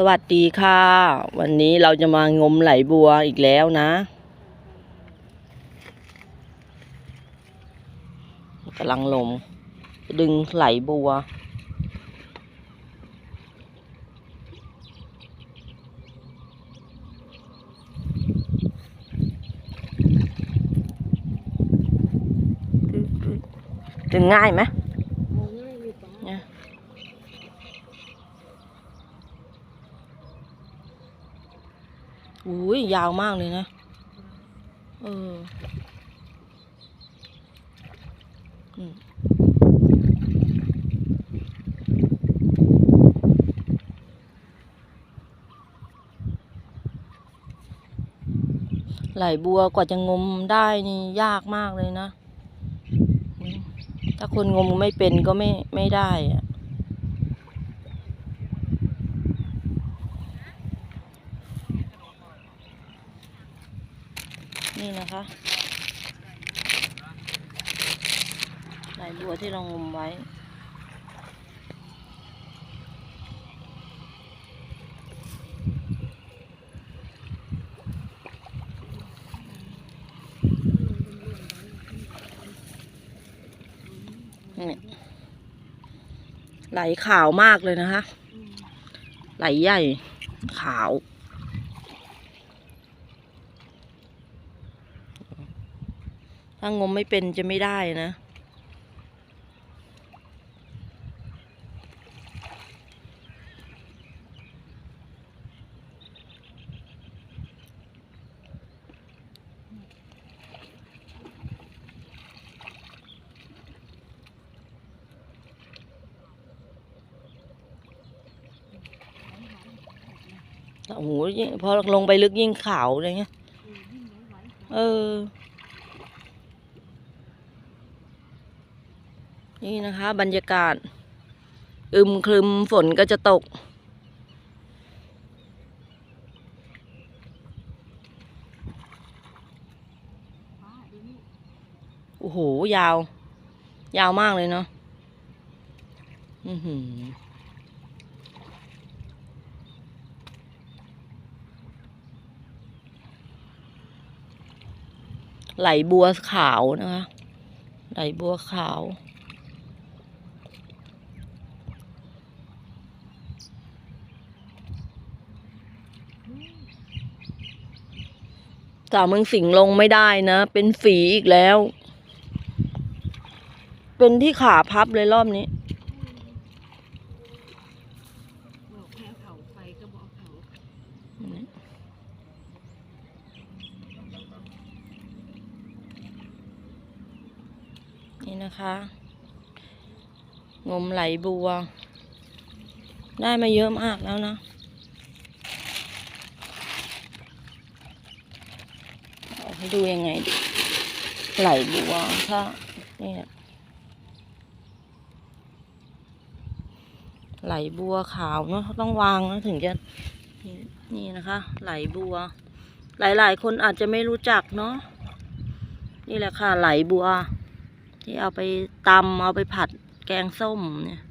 สวัสดีค่ะ วันนี้เราจะมางมไหลบัวอีกแล้วนะกำลังลงดึงไหลบัว ดึงง่ายไหมเนี่ย อุ้ยยาวมากเลยนะ เออไหลบัวกว่าจะงมได้นี่ยากมากเลยนะ ถ้าคนงมไม่เป็นก็ไม่ไม่ได้อะ นี่นะคะ ไหลบัวที่เรางมไว้นี่ไหลขาวมากเลยนะคะ ไหลใหญ่ขาว ถ้างมไม่เป็นจะไม่ได้นะ โอ้โหยิงพอลงไปลึกยิ่งขาวเลยเงี้ย เออ นี่นะคะ บรรยากาศ อึมครึมฝนก็จะตก โอ้โห ยาว ยาวมากเลยเนาะอือหือไหลบัวขาวนะคะ ไหลบัวขาว สาวเมืองสิงห์ลงไม่ได้นะ เป็นฝีอีกแล้ว เป็นที่ขาพับเลยรอบนี้นี่นะคะ งมไหลบัว ได้มาเยอะมากแล้วนะ เอาให้ ดูยังไงดิไหลบัวถ้าเนี่ยไหลบัวขาวเนาะต้องวางนะถึงจะนี่นี่นะคะ ไหลบัว หลายๆ คนอาจจะไม่รู้จักเนาะนี่แหละค่ะไหลบัว ที่เอาไปตำเอาไปผัดแกงส้มเนี่ย